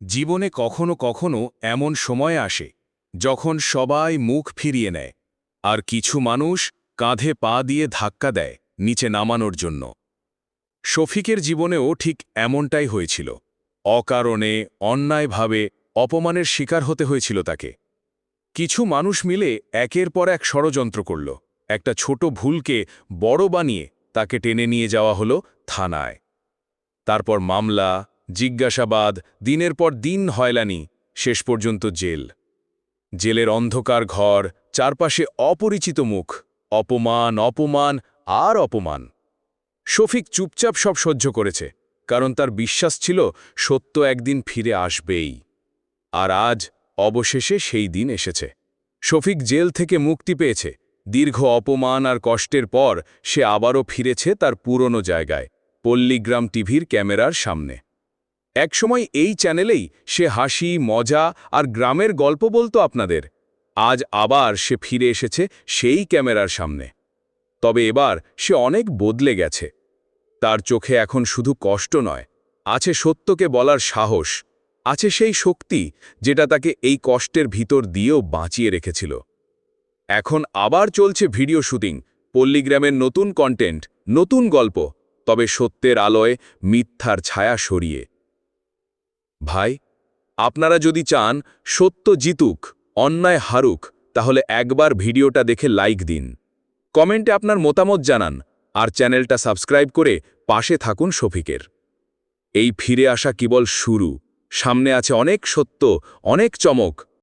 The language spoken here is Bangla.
জীবনে কখনো কখনো এমন সময় আসে, যখন সবাই মুখ ফিরিয়ে নেয়, আর কিছু মানুষ কাঁধে পা দিয়ে ধাক্কা দেয় নিচে নামানোর জন্য। শফিকের জীবনেও ঠিক এমনটাই হয়েছিল। অকারণে, অন্যায়ভাবে অপমানের শিকার হতে হয়েছিল তাকে। কিছু মানুষ মিলে একের পর এক ষড়যন্ত্র করল। একটা ছোট ভুলকে বড় বানিয়ে তাকে টেনে নিয়ে যাওয়া হলো থানায়। তারপর মামলা জিজ্ঞাসাবাদ, দিনের পর দিন হয়লানি, শেষ পর্যন্ত জেল। জেলের অন্ধকার ঘর, চারপাশে অপরিচিত মুখ, অপমান অপমান, আর অপমান। শফিক চুপচাপ সব সহ্য করেছে, কারণ তার বিশ্বাস ছিল সত্য একদিন ফিরে আসবেই। আর আজ অবশেষে সেই দিন এসেছে। শফিক জেল থেকে মুক্তি পেয়েছে। দীর্ঘ অপমান আর কষ্টের পর সে আবারও ফিরেছে তার পুরনো জায়গায়, পল্লীগ্রাম টিভির ক্যামেরার সামনে। একসময় এই চ্যানেলেই সে হাসি, মজা আর গ্রামের গল্প বলতো আপনাদের। আজ আবার সে ফিরে এসেছে সেই ক্যামেরার সামনে। তবে এবার সে অনেক বদলে গেছে। তার চোখে এখন শুধু কষ্ট নয়, আছে সত্যকে বলার সাহস, আছে সেই শক্তি যেটা তাকে এই কষ্টের ভিতর দিয়েও বাঁচিয়ে রেখেছিল। এখন আবার চলছে ভিডিও শুটিং, পল্লীগ্রামের নতুন কন্টেন্ট, নতুন গল্প, তবে সত্যের আলোয় মিথ্যার ছায়া সরিয়ে। ভাই, আপনারা যদি চান সত্য জিতুক, অন্যায় হারুক, তাহলে একবার ভিডিওটা দেখে লাইক দিন। কমেন্টে আপনার মতামত জানান আর চ্যানেলটা সাবস্ক্রাইব করে পাশে থাকুন শফিকের। এই ফিরে আসা কেবল শুরু, সামনে আছে অনেক সত্য, অনেক চমক